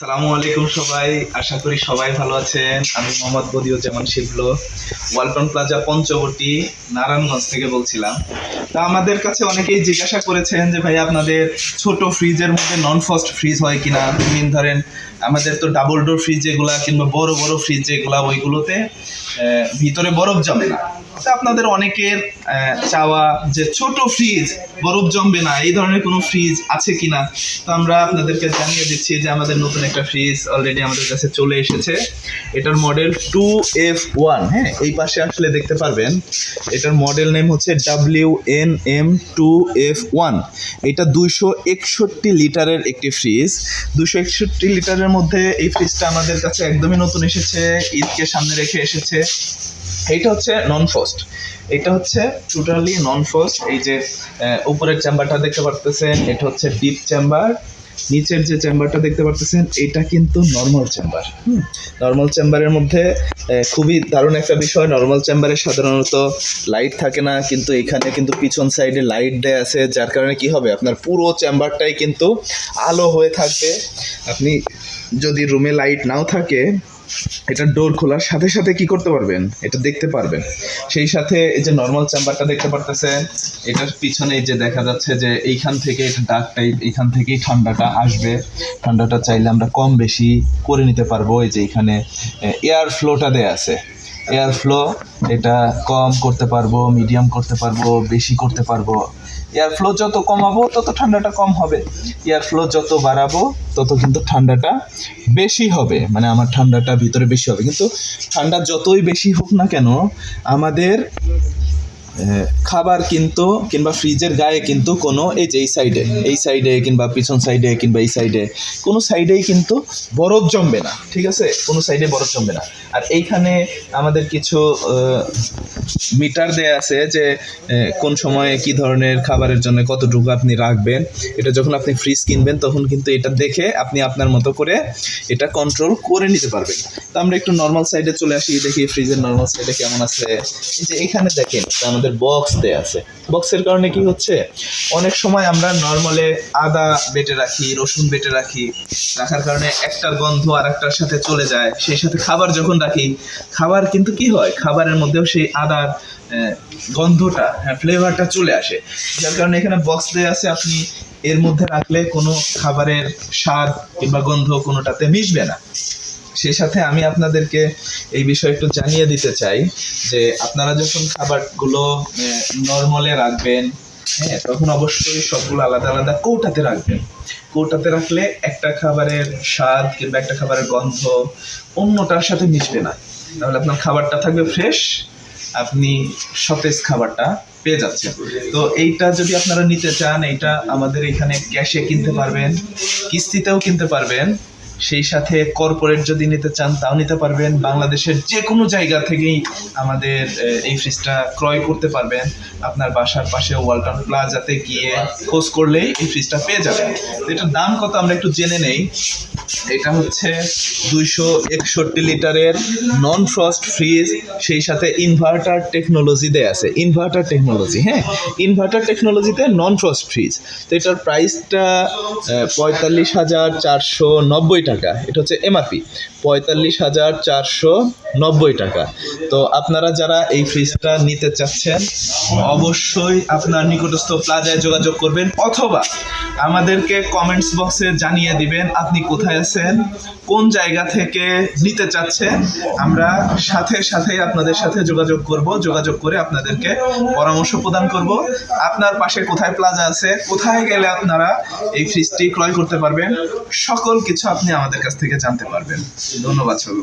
সালামু আলাইকুম সবাই, আশা করি সবাই ভালো আছেন। আমি মোহাম্মদ বদিউজ্জামান শিবলো, ওয়ালটন প্লাজা পঞ্চবটি, নারায়ণগঞ্জ থেকে বলছিলাম। তা আমাদের কাছে অনেকেই জিজ্ঞাসা করেছেন যে, ভাই, আপনাদের ছোট ফ্রিজের মধ্যে নন ফস্ট ফ্রিজ হয় কিনা? মিন ধরেন আমাদের তো ডাবল ডোর ফ্রিজ যেগুলা কিংবা বড় বড় ফ্রিজ যেগুলা ওইগুলোতে ভিতরে বরফ জমে না। আপনাদের অনেকের চাওয়া যে ছোট ফ্রিজ বরফ জমবে না, এই ধরনের কোনো ফ্রিজ আছে কিনা? তো আমরা আপনাদেরকে জানিয়ে দিচ্ছি যে আমাদের নতুন একটা ফ্রিজ অলরেডি আমাদের কাছে চলে এসেছে। এটার মডেল টু এফ ওয়ান হ্যাঁ এই পাশে আসলে দেখতে পারবেন, এটার মডেল নেম হচ্ছে W N M two F one এটা দুইশো একষট্টি লিটারের একটি ফ্রিজ দুশো একষট্টি লিটারের মধ্যে এই ফ্রিজটা আমাদের কাছে একদমই নতুন এসেছে, ঈদকে সামনে রেখে এসেছে। এইটা হচ্ছে নন ফস্ট এটা হচ্ছে টোটালি নন ফস্ট এই যে উপরের চেম্বারটা দেখতে পারতেছেন, এটা হচ্ছে ডিপ চেম্বার নিচের যে চেম্বারটা দেখতে পারতেছেন, এটা কিন্তু নর্মাল চেম্বার হুম? নর্মাল চেম্বারের মধ্যে খুবই দারুণ একটা বিষয়। নর্মাল চেম্বারে সাধারণত লাইট থাকে না, কিন্তু এখানে কিন্তু পিছন সাইডে লাইট দেয়া আছে। যার কারণে কি হবে? আপনার পুরো চেম্বারটাই কিন্তু আলো হয়ে থাকবে। আপনি যদি রুমে লাইট নাও থাকে এটা ডোর খোলার সাথে সাথে কি করতে পারবেন? এটা দেখতে পারবেন। সেই সাথে এই যে নর্মাল চেম্বারটা দেখতে পারতেছেন, এটার পিছনে যে দেখা যাচ্ছে যে এইখান থেকে এটা ডাক টাইপ এইখান থেকেই ঠান্ডাটা আসবে। ঠান্ডাটা চাইলে আমরা কম বেশি করে নিতে পারব। এই যে এখানে এয়ার ফ্লোটা দেয়া আছে। এয়ার ফ্লো এটা কম করতে পারব মিডিয়াম করতে পারব, বেশি করতে পারব। এয়ার ফ্লো যত কমাবো, তত ঠান্ডাটা কম হবে। এয়ার ফ্লো যত বাড়াবো, তত কিন্তু ঠান্ডাটা বেশি হবে। মানে আমার ঠান্ডাটা ভিতরে বেশি হবে। কিন্তু ঠান্ডা যতই বেশি হোক না কেন, আমাদের খাবার কিন্তু কিংবা ফ্রিজের গায়ে কিন্তু কোনো এই যে এই সাইডে এই সাইডে কিংবা পিছন সাইডে কিংবা এই সাইডে কোনো সাইডেই কিন্তু বরফ জমবে না, ঠিক আছে? কোনো সাইডে বরফ জমবে না। আর এইখানে আমাদের কিছু মিটার দেয়া আছে যে কোন সময়ে কি ধরনের খাবারের জন্য কতটুকু আপনি রাখবেন। এটা যখন আপনি ফ্রিজ কিনবেন, তখন কিন্তু এটা দেখে আপনি আপনার মতো করে এটা কন্ট্রোল করে নিতে পারবেন। তো আমরা একটু নর্মাল সাইডে চলে আসি, দেখি ফ্রিজের নর্মাল সাইডে কেমন আছে। যে এখানে দেখেন আমাদের বক্স দেয়া আছে। বক্সের কারণে কি হচ্ছে? অনেক সময় আমরা নর্মালে আদা বেটে রাখি, রসুন বেটে রাখি। রাখার কারণে একটার গন্ধ আর একটার সাথে চলে যায়। সেই সাথে খাবার যখন রাখি, খাবার কিন্তু কি হয়? খাবারের মধ্যেও সেই আদার গন্ধটা হ্যাঁ ফ্লেভারটা চলে আসে। যার কারণে এখানে বক্স দেওয়া আছে, আপনি এর মধ্যে রাখলে কোনো খাবারের স্বাদ কিংবা গন্ধ কোনোটাতে মিশবে না। সেই সাথে আমি আপনাদেরকে এই বিষয়ে একটু জানিয়ে দিতে চাই যে আপনারা যখন খাবারগুলো নর্মালে রাখবেন হ্যাঁ তখন অবশ্যই সবগুলো আলাদা আলাদা কৌটাতে রাখবেন। কৌটাতে রাখলে একটা খাবারের স্বাদ কিংবা একটা খাবারের গন্ধ অন্যটার সাথে মিশবে না। তাহলে আপনার খাবারটা থাকবে ফ্রেশ, আপনি সতেজ খাবারটা পেয়ে যাচ্ছেন। তো এইটা যদি আপনারা নিতে চান, এইটা আমাদের এখানে ক্যাশে কিনতে পারবেন, কিস্তিতেও কিনতে পারবেন। সেই সাথে কর্পোরেট যদি নিতে চান, তাও নিতে পারবেন। বাংলাদেশের যে কোনো জায়গা থেকেই আমাদের এই ফ্রিজটা ক্রয় করতে পারবেন। আপনার বাসার পাশে ওয়ালটন প্লাজাতে গিয়ে খোঁজ করলেই এই ফ্রিজটা পেয়ে যাবেন। এটার দাম কত আমরা একটু জেনে নেই। এটা হচ্ছে দুইশো একষট্টি লিটারের নন ফ্রস্ট ফ্রিজ সেই সাথে ইনভার্টার টেকনোলজি দেয়া আছে। ইনভার্টার টেকনোলজি হ্যাঁ? ইনভার্টার টেকনোলজিতে নন ফ্রস্ট ফ্রিজ তো এটার প্রাইসটা পঁয়তাল্লিশ হাজার চারশো নব্বই টাকা। এটা হচ্ছে এমআরপি পঁয়তাল্লিশ হাজার চারশো নব্বই টাকা। তো আপনারা যারা এই ফ্রিজটা নিতে চাচ্ছেন, অবশ্যই আপনার নিকটস্থ প্লাজায় যোগাযোগ করবেন অথবা আমাদেরকে কমেন্টস বক্সে জানিয়ে দিবেন আপনি কোথায় আছেন, কোন জায়গা থেকে নিতে চাচ্ছেন। আমরা সাথে সাথেই আপনাদের সাথে যোগাযোগ করব, যোগাযোগ করে আপনাদেরকে পরামর্শ প্রদান করব। আপনার পাশে কোথায় প্লাজা আছে, কোথায় গেলে আপনারা এই ফ্রিজটি ক্রয় করতে পারবেন, সকল কিছু আপনি আমাদের কাছ থেকে জানতে পারবেন। ধন্যবাদ সবাই